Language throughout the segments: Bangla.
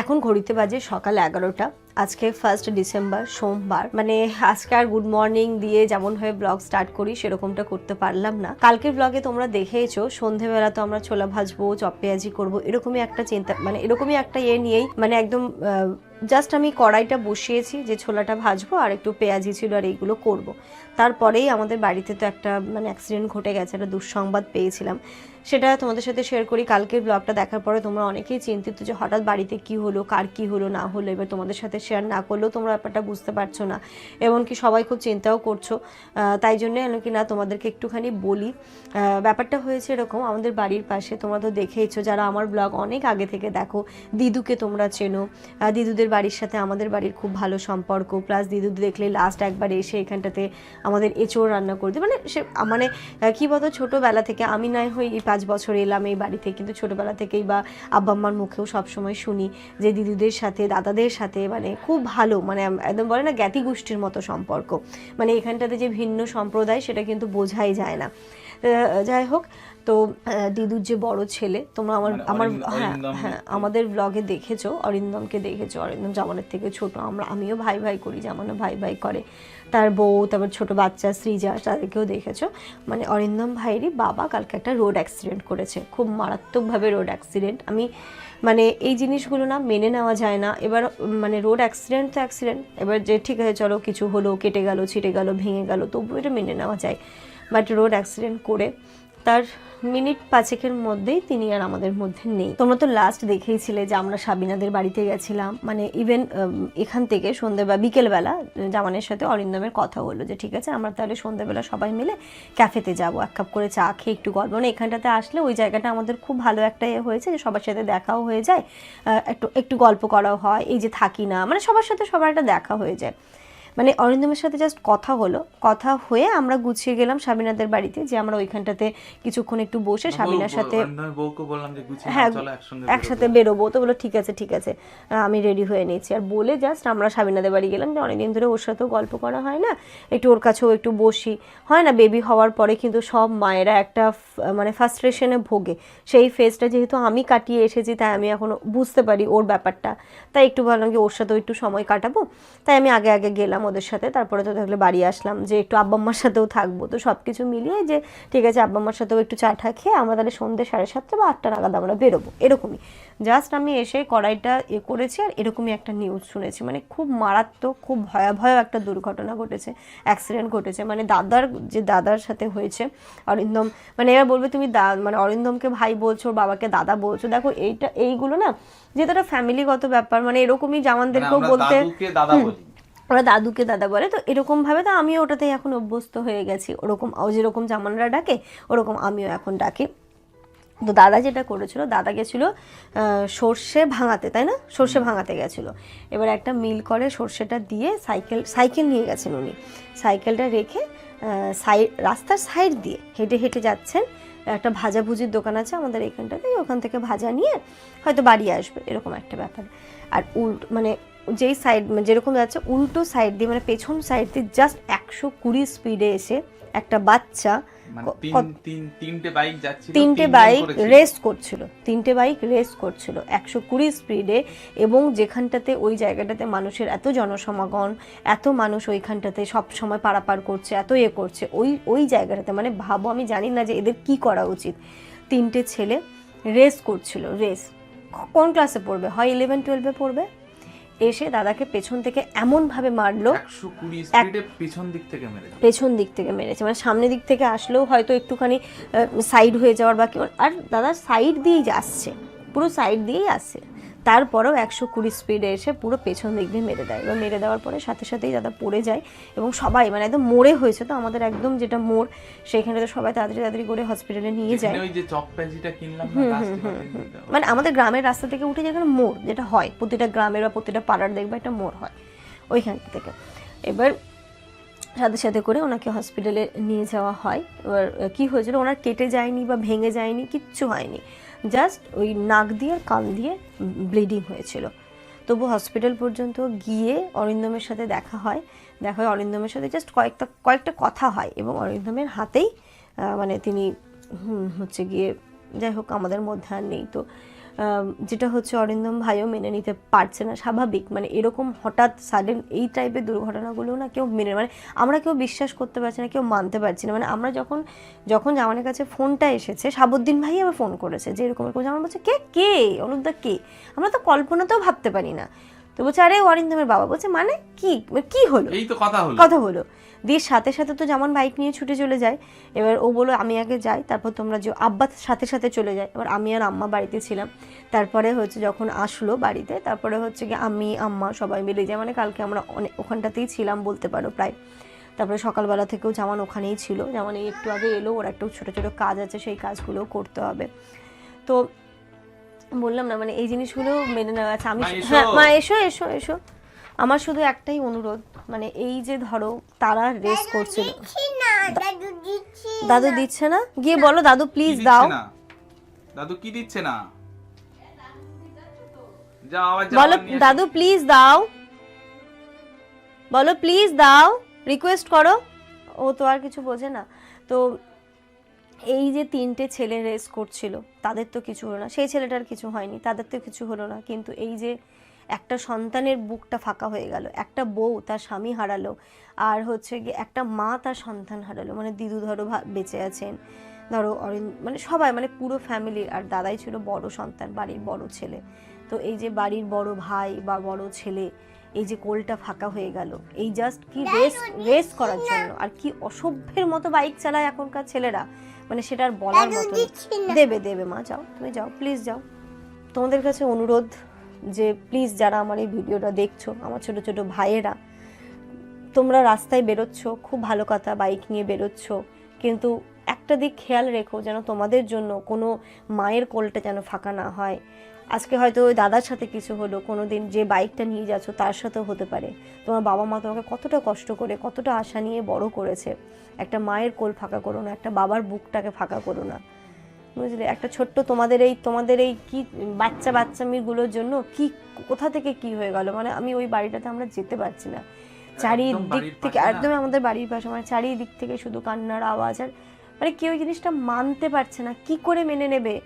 এখন ঘড়িতে বাজে সকাল এগারোটা। আজকে ফার্স্ট ডিসেম্বর সোমবার। মানে আজকে আর গুড মর্নিং দিয়ে যেমন হয়ে ব্লগ স্টার্ট করি, সেরকমটা করতে পারলাম না। কালকের ব্লগে তোমরা দেখেইছো, সন্ধেবেলা তো আমরা ছোলা ভাজবো, চপ পেঁয়াজি করব, এরকমই একটা চিন্তা মানে এরকমই একটা ইয়ে নিয়েই মানে একদম জাস্ট আমি কড়াইটা বসিয়েছি যে ছোলাটা ভাজবো আর একটু পেঁয়াজি ছিল আর এইগুলো করব। তারপরেই আমাদের বাড়িতে তো একটা মানে অ্যাক্সিডেন্ট ঘটে গেছে, একটা দুঃসংবাদ পেয়েছিলাম। সেটা তোমাদের সাথে শেয়ার করি। কালকের ব্লগটা দেখার পরে তোমরা অনেকেই চিন্তিত যে হঠাৎ বাড়িতে কি হলো, কার কি হলো, না হলো, এবার তোমাদের সাথে শেয়ার না করলেও তোমরা ব্যাপারটা বুঝতে পারছ না। এমনকি সবাই খুব চিন্তাও করছ। তাই জন্য কি না তোমাদেরকে একটুখানি বলি। ব্যাপারটা হয়েছে এরকম, আমাদের বাড়ির পাশে তোমরা তো দেখেইছো যারা আমার ব্লগ অনেক আগে থেকে দেখো, দিদুকে তোমরা চেনো। দিদুদের বাড়ির সাথে আমাদের বাড়ির খুব ভালো সম্পর্ক। প্লাস দিদু দেখলে লাস্ট একবার এসে এখানটাতে আমাদের এঁচোড় রান্না করে মানে সে মানে কী বলতো? ছোটোবেলা থেকে আমি নয় হই এই পাঁচ বছর এলাম এই বাড়িতে, কিন্তু ছোটবেলা থেকেই বা আব্বা আম্মার মুখেও সবসময় শুনি যে দিদিদের সাথে, দাদাদের সাথে মানে খুব ভালো মানে একদম বলে না জ্ঞাতি গোষ্ঠীর মতো সম্পর্ক। মানে এখানটাতে যে ভিন্ন সম্প্রদায় সেটা কিন্তু বোঝাই যায় না। যাই হোক তো দিদুর যে বড় ছেলে তোমরা আমার মানে আমার হ্যাঁ হ্যাঁ আমাদের ব্লগে দেখেছ অরিন্দমকে দেখেছ অরিন্দম জামানের থেকে ছোট আমরা আমিও ভাই ভাই করি জামানও ভাই ভাই করে। তার বউ তারপর ছোট বাচ্চা সৃজা তাদেরকেও দেখেছ। মানে অরিন্দম ভাইয়েরই বাবা কালকে একটা রোড অ্যাক্সিডেন্ট করেছে খুব মারাত্মকভাবে রোড অ্যাক্সিডেন্ট আমি মানে এই জিনিসগুলো না মেনে নেওয়া যায় না। এবার মানে রোড অ্যাক্সিডেন্ট তো অ্যাক্সিডেন্ট এবার যে ঠিক আছে চলো কিছু হলো কেটে গেল ছিটে গেল ভেঙে গেল তবুও এটা মেনে নেওয়া যায়। বাট রোড অ্যাক্সিডেন্ট করে তার মিনিট পাঁচেকের মধ্যেই তিনি আর আমাদের মধ্যে নেই। তোমরা তো লাস্ট দেখেইছিলে যে আমরা সাবিনাদের বাড়িতে গেছিলাম। মানে ইভেন এখান থেকে সন্ধ্যেবেলা বিকেলবেলা জামানের সাথে অরিন্দমের কথা হলো যে, ঠিক আছে, আমরা তাহলে সন্ধ্যেবেলা সবাই মিলে ক্যাফেতে যাব। এক কাপ করে চা খেয়ে একটু গল্প মানে এখানটাতে আসলে ওই জায়গাটা আমাদের খুব ভালো একটা ইয়ে হয়েছে যে, সবার সাথে দেখাও হয়ে যায়। একটু একটু গল্প করাও হয়। এই যে থাকি না মানে সবার সাথে সবার একটা দেখা হয়ে যায়। মানে অরিন্দমের সাথে জাস্ট কথা হলো। কথা হয়ে আমরা গুছিয়ে গেলাম সাবিনাদের বাড়িতে যে আমরা ওইখানটাতে কিছুক্ষণ একটু বসে সাবিনার সাথে হ্যাঁ একসাথে বেরোবো। তো বলো ঠিক আছে ঠিক আছে আমি রেডি হয়ে নিয়েছি। আর বলে জাস্ট আমরা সাবিনাদের বাড়ি গেলাম যে অনেকদিন ধরে ওর সাথেও গল্প করা হয় না। একটু ওর কাছেও একটু বসি। হয় না বেবি হওয়ার পরে কিন্তু সব মায়েরা একটা মানে ফার্স্ট্রেশনে ভোগে। সেই ফেজটা যেহেতু আমি কাটিয়ে এসেছি তাই আমি এখনও বুঝতে পারি ওর ব্যাপারটা। তাই একটু ভাবলাম কি ওর সাথেও একটু সময় কাটাবো। তাই আমি আগে আগে গেলাম। ওদের সাথে তারপরে তো থাকলে বাড়ি আসলাম যে একটু আব্বা আম্মার সাথেও থাকব। তো সব কিছু মিলিয়ে যে ঠিক আছে আব্বা আম্মার সাথেও একটু চা ঠা খেয়ে আমরা তাহলে সন্ধ্যে সাড়ে সাতটা বা আটটা নাগাদ আমরা বেরোবো এরকমই। জাস্ট আমি এসে কড়াইটা এ করেছি আর এরকমই একটা নিউজ শুনেছি। মানে খুব মারাত্মক খুব ভয়াবহ একটা দুর্ঘটনা ঘটেছে অ্যাক্সিডেন্ট ঘটেছে। মানে দাদার যে দাদার সাথে হয়েছে অরিন্দম মানে এবার বলবে তুমি দা মানে অরিন্দমকে ভাই বলছো বাবাকে দাদা বলছো দেখো এইটা এইগুলো না যেহেতু একটা ফ্যামিলিগত ব্যাপার মানে এরকমই মানে জামানদেরকেও বলতে দাদুকে দাদা বলি ওরা দাদুকে দাদা বলে তো এরকমভাবে তো আমিও ওটাতেই এখন অভ্যস্ত হয়ে গেছি। ওরকম ও যেরকম জামানরা ডাকে ওরকম আমিও এখন ডাকি। তো দাদা যেটা করেছিল দাদা গেছিল সর্ষে ভাঙাতে তাই না? সর্ষে ভাঙাতে গেছিল। এবার একটা মিল করে সর্ষেটা দিয়ে সাইকেল সাইকেল নিয়ে গেছেন উনি। সাইকেলটা রেখে সাইড রাস্তার সাইড দিয়ে হেঁটে হেঁটে যাচ্ছেন। একটা ভাজা ভুজির দোকান আছে আমাদের এখানটাতে ওখান থেকে ভাজা নিয়ে হয়তো বাড়ি আসবে এরকম একটা ব্যাপার। আর উল্ট মানে যেই সাইড যেরকম যাচ্ছে উল্টো সাইড দিয়ে মানে পেছন সাইড দিয়ে জাস্ট একশো কুড়ি স্পিডে এসে একটা বাচ্চা মানে তিনটে বাইক। রেস করছিল। তিনটে বাইক রেস করছিল একশো কুড়ি স্পিডে এবং যেখানটাতে ওই জায়গাটাতে মানুষের এত জনসমাগম এত মানুষ ওইখানটাতে সব সময় পারাপার করছে এত ইয়ে করছে ওই ওই জায়গাটাতে মানে ভাবো আমি জানি না যে এদের কি করা উচিত। তিনটে ছেলে রেস করছিল রেস কোন ক্লাসে পড়বে? হয় ইলেভেন টুয়েলভে পড়বে? এসে দাদাকে পেছন থেকে এমন ভাবে মারলো পিছন দিক থেকে মেরেছে পেছন দিক থেকে মেরেছে। মানে সামনের দিক থেকে আসলেও হয়তো একটুখানি সাইড হয়ে যাওয়ার বাকি আর দাদা সাইড দিয়েই আসছে পুরো সাইড দিয়েই আসছে। তারপরেও একশো কুড়ি স্পিডে এসে পুরো পেছন দিক দিয়ে মেরে দেয়। এবার মেরে দেওয়ার পরে সাথে সাথেই দাদা পড়ে যায় এবং সবাই মানে একদম মোড়ে হয়েছে তো আমাদের একদম যেটা মোড় সেইখানে তো সবাই তাড়াতাড়ি তাড়াতাড়ি করে হসপিটালে নিয়ে যায়। মানে আমাদের গ্রামের রাস্তা থেকে উঠে যেখানে মোড় যেটা হয় প্রতিটা গ্রামের বা প্রতিটা পাড়ার দেখবে একটা মোড় হয় ওইখান থেকে। এবার সাথে সাথে করে ওনাকে হসপিটালে নিয়ে যাওয়া হয়। এবার কী হয়েছিল? ওনার কেটে যায়নি বা ভেঙে যায়নি, কিচ্ছু হয়নি। জাস্ট ওই নাক দিয়ে কান দিয়ে ব্লিডিং হয়েছিল। তবু হসপিটাল পর্যন্ত গিয়ে অরিন্দমের সাথে দেখা হয়। দেখা হয় অরিন্দমের সাথে জাস্ট কয়েকটা কয়েকটা কথা হয় এবং অরিন্দমের হাতেই মানে তিনি হচ্ছে গিয়ে, যাই হোক, আমাদের মধ্যে আর নেই। তো যেটা হচ্ছে অরিন্দম ভাইও মেনে নিতে পারছে না, স্বাভাবিক। মানে এরকম হঠাৎ সাডেন এই টাইপের দুর্ঘটনাগুলো না কেউ মেনে মানে আমরা কেউ বিশ্বাস করতে পারছি না, কেউ মানতে পারছি না। মানে আমরা যখন যখন জামানের কাছে ফোনটা এসেছে, সাবুদ্দিন ভাই আবার ফোন করেছে, যে এরকম এরকম। জামান বলছে, কে কে? অনুপদা কে? আমরা তো কল্পনাতেও ভাবতে পারি না। তো বলছে আরে অরিন্দমের বাবা। বলছে মানে কি? মানে কি হলো? এই তো কথা হলো। কথা হলো। দিয়ে সাথে সাথে তো যেমন বাইক নিয়ে ছুটে চলে যায়। এবার ও বলো আমি আগে যাই তারপর তোমরা যে আব্বা সাথে সাথে চলে যায়। এবার আমি আর আম্মা বাড়িতে ছিলাম। তারপরে হচ্ছে যখন আসলো বাড়িতে তারপরে হচ্ছে কি আমি আম্মা সবাই মিলে যায়। মানে কালকে আমরা অনেক ওখানটাতেই ছিলাম বলতে পারো প্রায়। তারপরে সকালবেলা থেকেও যেমন ওখানেই ছিল। যেমন এই একটু আগে এলো ওর একটু ছোটো ছোটো কাজ আছে সেই কাজগুলোও করতে হবে। তো বললাম না মানে এই জিনিসগুলো মেনে নেওয়া আছে। আমি মা, এসো। হ্যাঁ মা এসো এসো এসো। আমার শুধু একটাই অনুরোধ মানে এই যে ধরো তারা রেস করছিল। দাদু দিচ্ছে না। গিয়ে বলো দাদু প্লিজ দাও। দাদু কি দিচ্ছে না? বলো। দাদু প্লিজ দাও। বলো প্লিজ দাও। রিকোয়েস্ট করো। ও তো আর কিছু বোঝে না। তো এই যে তিনটে ছেলে রেস করছিল তাদের তো কিছু হলো না। সেই ছেলেটার কিছু হয়নি তাদের তো কিছু হলো না। কিন্তু এই যে একটা সন্তানের বুকটা ফাঁকা হয়ে গেল একটা বউ তার স্বামী হারালো আর হচ্ছে গিয়ে একটা মা তার সন্তান হারালো। মানে দিদু ধরো বেঁচে আছেন। ধরো অরিন মানে সবাই মানে পুরো ফ্যামিলির আর দাদাই ছিল বড় সন্তান বাড়ির বড় ছেলে। তো এই যে বাড়ির বড় ভাই বা বড় ছেলে এই যে কোলটা ফাঁকা হয়ে গেল। এই জাস্ট কি রেস রেস করার জন্য। আর কি অসভ্যের মতো বাইক চালায় এখনকার ছেলেরা। মানে সেটা আর বলার মতো দেবে দেবে মা যাও তুমি যাও প্লিজ যাও। তোমাদের কাছে অনুরোধ যে প্লিজ যারা আমার এই ভিডিওটা দেখছ আমার ছোট ছোট ভাইয়েরা তোমরা রাস্তায় বেরোচ্ছ খুব ভালো কথা বাইক নিয়ে বেরোচ্ছ কিন্তু একটা দিক খেয়াল রেখো যেন তোমাদের জন্য কোনো মায়ের কোলটা যেন ফাঁকা না হয়। আজকে হয়তো ওই দাদার সাথে কিছু হলো কোনো দিন যে বাইকটা নিয়ে যাচ্ছ তার সাথেও হতে পারে। তোমার বাবা মা তোমাকে কতটা কষ্ট করে কতটা আশা নিয়ে বড় করেছে। একটা মায়ের কোল ফাঁকা করো না একটা বাবার বুকটাকে ফাঁকা করো না। বুঝলে? একটা ছোট্ট তোমাদের এই তোমাদের এই কি বাচ্চা বাচ্চামিগুলোর জন্য কি কোথা থেকে কি হয়ে গেল? মানে আমি ওই বাড়িটাতে আমরা যেতে পারছি না। চারিদিক থেকে একদম আমাদের বাড়ির পাশে মানে চারিদিক থেকে শুধু কান্নার আওয়াজ আর মানে কেউ জিনিসটা মানতে পারছে না। কি করে মেনে নেবে?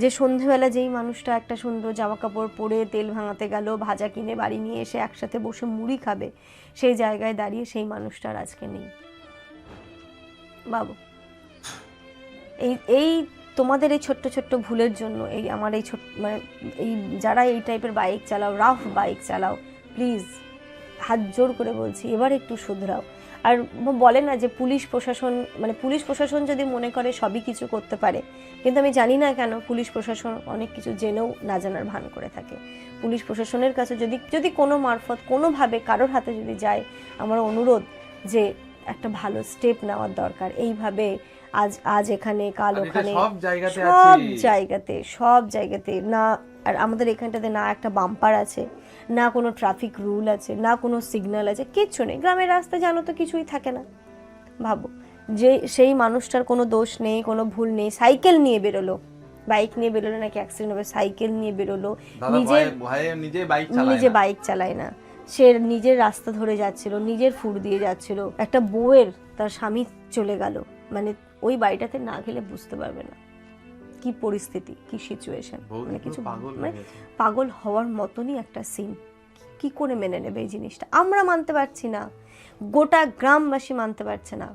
যে সন্ধেবেলা যেই মানুষটা একটা সুন্দর জামা কাপড় পরে তেল ভাঙাতে গেল, ভাজা কিনে বাড়ি নিয়ে এসে একসাথে বসে মুড়ি খাবে, সেই জায়গায় দাঁড়িয়ে সেই মানুষটার আজকে নেই। বাবু, এই এই তোমাদের এই ছোট্ট ছোট্ট ভুলের জন্য, এই আমার এই ছোট মানে এই যারা এই টাইপের বাইক চালাও, রাফ বাইক চালাও, প্লিজ, হাত জোর করে বলছি, এবার একটু শুধরাও। আর বলে না যে পুলিশ প্রশাসন মানে পুলিশ প্রশাসন যদি মনে করে সবই কিছু করতে পারে কিন্তু আমি জানি না কেন পুলিশ প্রশাসন অনেক কিছু জেনেও না জানার ভান করে থাকে। পুলিশ প্রশাসনের কাছে যদি যদি কোনো মারফত কোনোভাবে কারোর হাতে যদি যায় আমার অনুরোধ যে একটা ভালো স্টেপ নেওয়ার দরকার। এইভাবে আজ আজ এখানে কাল ওখানে সব জায়গাতে সব জায়গাতে সব জায়গাতে না আর আমাদের এখানটাতে না একটা বাম্পার আছে না কোনো ট্রাফিক রুল আছে না কোনো সিগন্যাল আছে কিচ্ছু নেই। গ্রামের রাস্তা জানো তো কিছুই থাকে না। ভাবো। যে সেই মানুষটার কোনো দোষ নেই কোনো ভুল নেই সাইকেল নিয়ে বেরোলো। বাইক নিয়ে বেরোলো নাকি অ্যাক্সিডেন্ট হবে সাইকেল নিয়ে বেরোলো। নিজে বাইক চালায় নিজে না। বাইক চালায় না। সে নিজের রাস্তা ধরে যাচ্ছিল নিজের ফুট দিয়ে যাচ্ছিল। একটা বউয়ের তার স্বামী চলে গেল। মানে ওই বাড়িটাতে না গেলে বুঝতে পারবে না। কি পরিস্থিতি কি সিচুয়েশন মানে কিছু পাগল মানে পাগল হওয়ার মতনই একটা সিন কি করে মেনে নেবে এই জিনিসটা? আমরা মানতে পারছি না। গোটা গ্রামবাসী মানতে পারছে না।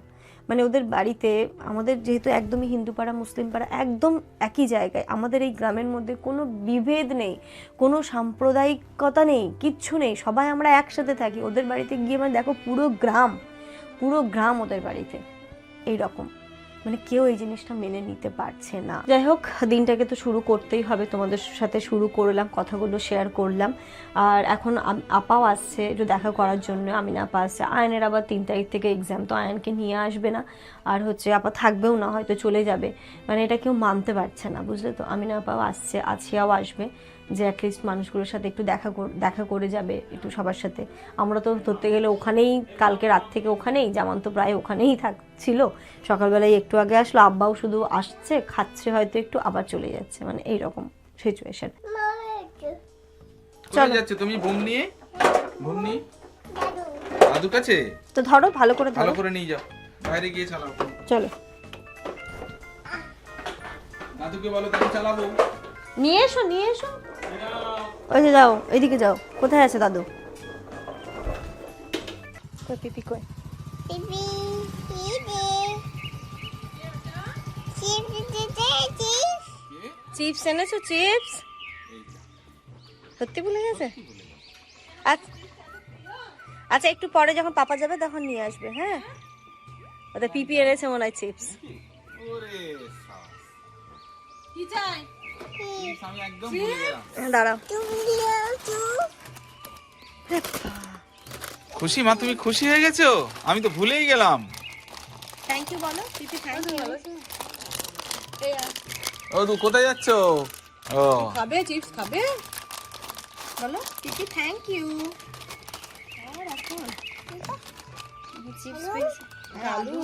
মানে ওদের বাড়িতে, আমাদের যেহেতু একদমই হিন্দু পাড়া, মুসলিম পাড়া, একদম একই জায়গায়, আমাদের এই গ্রামের মধ্যে কোনো বিভেদ নেই, কোনো সাম্প্রদায়িকতা নেই, কিচ্ছু নেই, সবাই আমরা একসাথে থাকি। ওদের বাড়িতে গিয়ে মানে দেখো পুরো গ্রাম পুরো গ্রাম ওদের বাড়িতে এই রকম মানে কেউ এই জিনিসটা মেনে নিতে পারছে না। যাই হোক, দিনটাকে তো শুরু করতেই হবে। তোমাদের সাথে শুরু করলাম, কথাগুলো শেয়ার করলাম। আর এখন আপাও আসছে একটু দেখা করার জন্য। আমি না আপা আসছে। আয়নের আবার তিন তারিখ থেকে এক্সাম তো আয়নকে নিয়ে আসবে না। আর হচ্ছে আপা থাকবেও না, হয়তো চলে যাবে। মানে এটা কেউ মানতে পারছে না, বুঝলে তো? আমি না আপাও আসছে, আছিয়াও আসবে। যে অ্যাটলিস্ট মানুষগুলোর সাথে একটু দেখা দেখা করে যাবে একটু সবার সাথে। আমরা তো ধরতে গেলে ওখানেই কালকে রাত থেকে ওখানেই জামান তো প্রায় ওখানেই থাকছিল সকালবেলায় একটু আগে আসলো আব্বাও শুধু আসছে খাচ্ছে হয়তো একটু আবার চলে যাচ্ছে। মানে এইরকম সিচুয়েশন কোথায় যাচ্ছে তুমি বুম নিয়ে? বুম নিয়ে? দাদু কাছে? তো ধরো ভালো করে ভালো ধরো। করে নিয়ে যাও। বাইরে গিয়ে চালাও। চলো। দাদুকে বলো চালাবো। নিয়ে এসো নিয়ে এসো। ওই যে যাও এইদিকে যাও। কোথায় আছে দাদু? কই পিপি কই? পিপি চিপস এনেছো চিপস? সত্যি ভুলে গেছে? আচ্ছা আচ্ছা একটু পরে যখন পাপা যাবে তখন নিয়ে আসবে হ্যাঁ? ওদের পিপি এনেছে মনে হয় চিপস। ওরে সাস। দাঁড়াও। তুমি খুশি মা তুমি খুশি হয়ে গেছো? আমি তো ভুলেই গেলাম। থ্যাংক ইউ বলো পিপি থ্যাংক ইউ ও তু কোথায় যাচ্ছ? ও। খাবে চিপস খাবে? বলো পিপি থ্যাংক ইউ চিপস আলু।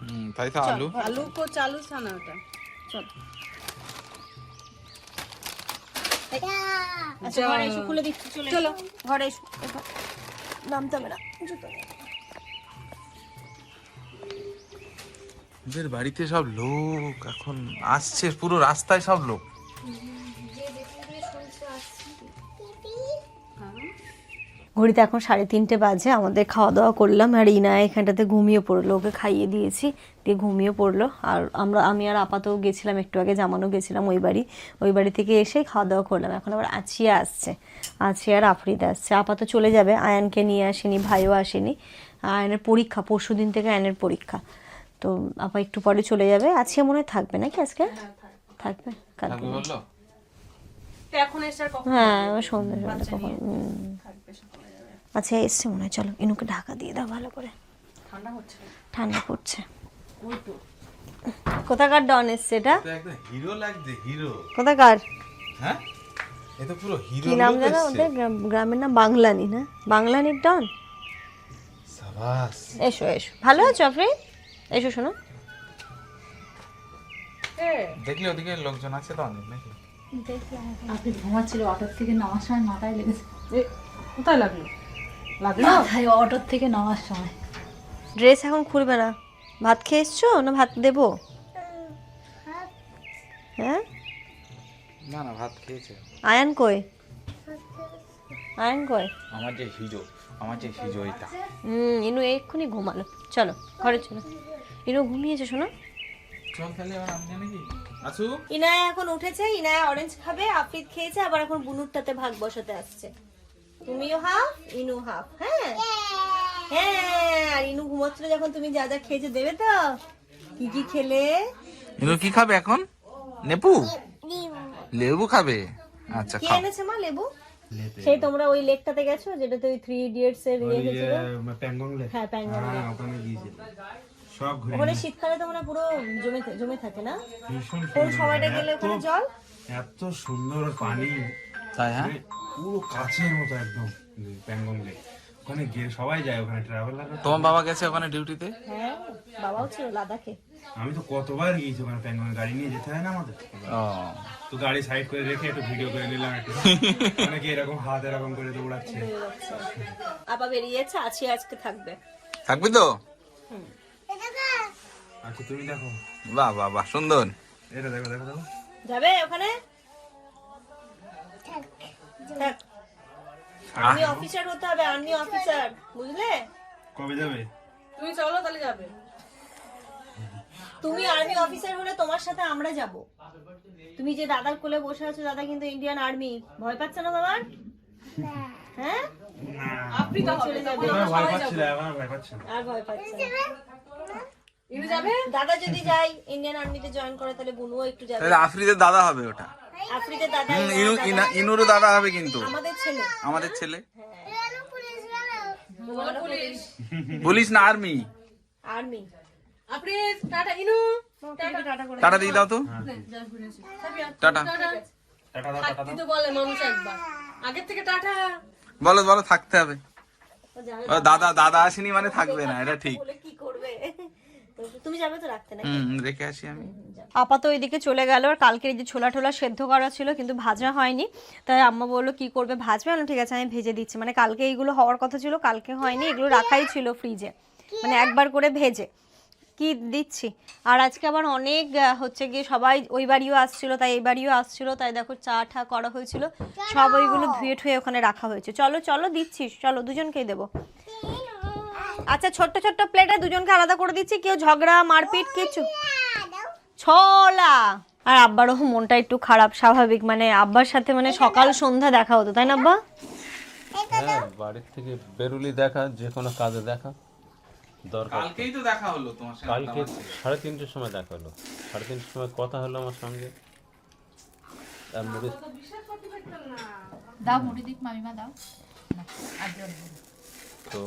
হুম, তাই তো আলু। আলু কো চালু ছানা ওটা। চল। খুলে দিচ্ছি চলো ঘরে এসো। এসো। নামতে হবে না জুতো বাড়িতে সব লোক এখন আসছে পুরো রাস্তায় সব লোক। ঘড়িতে এখন সাড়ে তিনটে বাজে আমাদের খাওয়া দাওয়া করলাম আর ইনা এখানটাতে ঘুমিয়ে পড়ল। ওকে খাইয়ে দিয়েছি দিয়ে ঘুমিয়ে পড়ল। আর আমরা আমি আর আপাতও গেছিলাম একটু আগে জামানো গেছিলাম ওই বাড়ি। ওই বাড়ি থেকে এসে খাওয়া দাওয়া করলাম। এখন আবার আছিয়া আসছে। আছিয়া আর আফরিদা আসছে। আপাতত চলে যাবে আয়ানকে নিয়ে আসেনি ভাইও আসেনি। আয়নের পরীক্ষা পরশু দিন থেকে আয়নের পরীক্ষা। তো আপা একটু পরে চলে যাবে। আছিয়া মনে হয় থাকবে নাকি আজকে? থাকবে। কালকে। থাকবে কখন হ্যাঁ সন্ধ্যে সন্ধ্যে কখন হুম। আচ্ছা এসছে মনে হয়। চলো ইনুকে ঢাকা দিয়ে দাও ভালো করে। ঠান্ডা হচ্ছে? ঠান্ডা পড়ছে। কোথাকার ডন এসছে এটা? হিরো লাগছে হিরো কোথাকার? হ্যাঁ? এ তো পুরো হিরো কি নাম জানো ওদের? গ্রামের নাম বাংলানি না? বাংলানির ডন? সাবাস। এসো এসো। ভালো আছো আপনি এসো শোনো। দেখলে ওদিকে লোকজন আছে তো অনেক নাকি? আপনি ঘুমাচ্ছিল অটোর থেকে নামার সময় মাথায় লেগেছে। কোথায় লাগল? লাগল? অটোর থেকে নামার সময়। ড্রেস এখন খুলবে না। ভাত খেয়ে এসছো না ভাত দেবো? হ্যাঁ? না না ভাত খেয়েছে। আয়ান কই? আয়ান কই? আমার যে হিরো আমার যে হিরো এটা। হুম ইনু এক্ষুনি ঘুমালো। চলো ঘরে চলো। ইনু ঘুমিয়েছে শোনো। চল তাহলে এবার আমি নাকি আসু ইনায়া এখন উঠেছে ইনায়া অরেঞ্জ খাবে আফরিদ খেয়েছে আবার এখন বুনুরটাতে ভাগ বসাতে আসছে। তুমিও হাফ ইনু হাফ হ্যাঁ? হ্যাঁ আর ইনু ঘুমোচ্ছিল যখন তুমি যা যা খেয়েছে দেবে তো? কি কি খেলে? ইনু কি খাবে এখন? নেপু? লেবু। খাবে? আচ্ছা কে এনেছে মা লেবু? সেই তোমরা ওই লেকটাতে গেছো যেটাতে ওই থ্রি ইডিয়টস এর ইয়ে গেছিল প্যাংগং লেক। হ্যাঁ প্যাঙ্গন হ্যাঁ ওখানে গিয়েছিল সব ঘুরে ওখানে শীতকালে তোমরা পুরো জমে জমে থাকে না? ভীষণ কোন সময়টা গেলে ওখানে জল? এত সুন্দর পানি। তাই হ্যাঁ? মানে পুরো কাছের মতো একদম প্যাংগং লেক ওখানে গিয়ে সবাই যায় ওখানে ট্রাভেলার তোমার বাবা গেছে ওখানে ডিউটিতে হ্যাঁ বাবাও ছিল লাদাখে। আমি তো কতবার গিয়েছি ওখানে প্যাংগং গাড়ি নিয়ে যেতে হয় না আমাদের? ও। তো গাড়ি সাইড করে রেখে একটু ভিডিও করে নিলাম একটু। অনেকে এরকম হাত এরকম করে দৌড়াচ্ছে। আপা বেরিয়েছে আছি আজকে থাকবে। থাকবি তো? আচ্ছা তুমি দেখো। বাহ বাহ বাহ সুন্দর। এটা দেখো দেখো দেখো। যাবে ওখানে? থাক। আর্মি অফিসার হতে হবে আর্মি অফিসার বুঝলে? কবে যাবে? তুমি চলো তাহলে যাবে। তুমি আর্মি অফিসার হলে তোমার সাথে আমরা যাব। তুমি যে দাদার কোলে বসে আছো দাদা কিন্তু ইন্ডিয়ান আর্মি ভয় পাচ্ছে না তোমার হ্যাঁ? আপনি তো হবে তখন ভয় না ভয় পাচ্ছি না। আর ভয় পাচ্ছে না। দাদা যদি যাই ইন্ডিয়ান আর্মিতে জয়েন করে তাহলে বুনুও একটু যাবে। তাহলে আফ্রিদের দাদা হবে ওটা। আফ্রিতে দাদা ইনু দাদা, ইনুরও দাদা হবে কিন্তু। আমাদের ছেলে। আমাদের ছেলে? পুলিশ। পুলিশ না আর্মি? আর্মি। আপনি টাটা ইনু। টাটা দিয়ে দাও তো। টাটা। টাটা দাও টাটা বলে মানুষ একবার। আগের থেকে টাটা। বলো থাকতে হবে। ও দাদা দাদা আসেনি মানে থাকবে না এটা ঠিক। তুমি যাবে তো রাখতে না হুম রেখে আসি আমি। আপাতত ওইদিকে চলে গেল। আর কালকে এই যে ছোলা টোলা সেদ্ধ করা ছিল কিন্তু ভাজা হয়নি। তাই আম্মা বলল কি করবে ভাজবে? আমি ঠিক আছে আমি ভেজে দিচ্ছি। মানে কালকে এইগুলো হওয়ার কথা ছিল কালকে হয়নি। এগুলো রাখাই ছিল ফ্রিজে মানে একবার করে ভেজে। কি দিচ্ছি? আর আজকে আবার অনেক হচ্ছে গিয়ে সবাই ওই বাড়িও আসছিল তাই এই বাড়িও আসছিল। তাই দেখো চা ঠা করা হয়েছিল। সব ওইগুলো ধুয়ে ঠুয়ে ওখানে রাখা হয়েছে। চলো চলো দিচ্ছিস চলো দুজনকেই দেবো। আচ্ছা ছোট্ট ছোট্ট প্লেটে দুজনকে আলাদা করে দিচ্ছি। কেউ ঝগড়া মারপিট কিছু ছোলা। আর আব্বারও মনটা একটু খারাপ স্বাভাবিক। মানে আব্বার সাথে মানে সকাল সন্ধ্যা দেখা হতো তাই না আব্বা? হ্যাঁ বাড়ির থেকে বেরুলি দেখা যে কোনো কাজে দেখা। দরকার। কালকেই তো দেখা হলো তোমার সাথে কালকে সাড়ে তিনটের সময় দেখা হলো। সাড়ে তিনটের সময় কথা হলো আমার সঙ্গে। আর মুড়ি দাও মুড়ি দিক মামিমা দাও। না, আর জল দিই। তো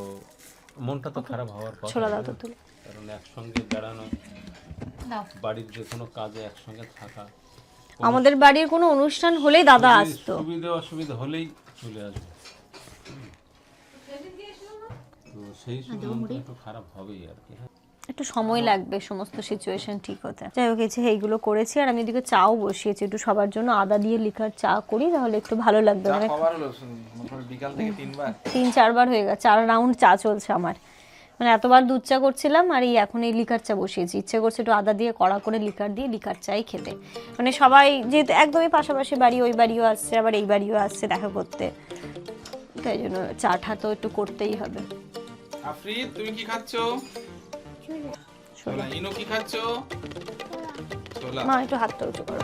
মনটা তো খারাপ হওয়ার কথা ছোলা দাও তো তুলে। কারণ একসঙ্গে বেড়ানো দাও। বাড়ির যে কোনো কাজে একসঙ্গে থাকা। আমাদের বাড়ির কোনো অনুষ্ঠান হলেই দাদা আসতো। সুবিধা অসুবিধা হলেই চলে আসবে। তো সেই সময় মনটা একটু খারাপ হবেই আর কি হ্যাঁ। একটু সময় লাগবে সমস্ত সিচুয়েশন ঠিক হতে। যাই হোক এই যে এইগুলো করেছি আর আমি এদিকে চাও বসিয়েছি একটু সবার জন্য আদা দিয়ে লিকার চা করি তাহলে একটু ভালো লাগবে। মানে বিকাল থেকে তিনবার। তিন চারবার হয়ে গেছে চার রাউন্ড চা চলছে আমার। মানে এতবার দুধ চা করছিলাম আর এই এখন এই লিকার চা বসিয়েছি। ইচ্ছে করছে একটু আদা দিয়ে কড়া করে লিকার দিয়ে লিকার চাই খেতে। মানে সবাই যেহেতু একদমই পাশাপাশি বাড়ি ওই বাড়িও আসছে আবার এই বাড়িও আসছে দেখা করতে। তাই জন্য চা টা তো একটু করতেই হবে। আফরিদ তুমি কি খাচ্ছো? ইনো কি খাচ্ছো? ছোলা মা একটু হাতটা উঁচু করো।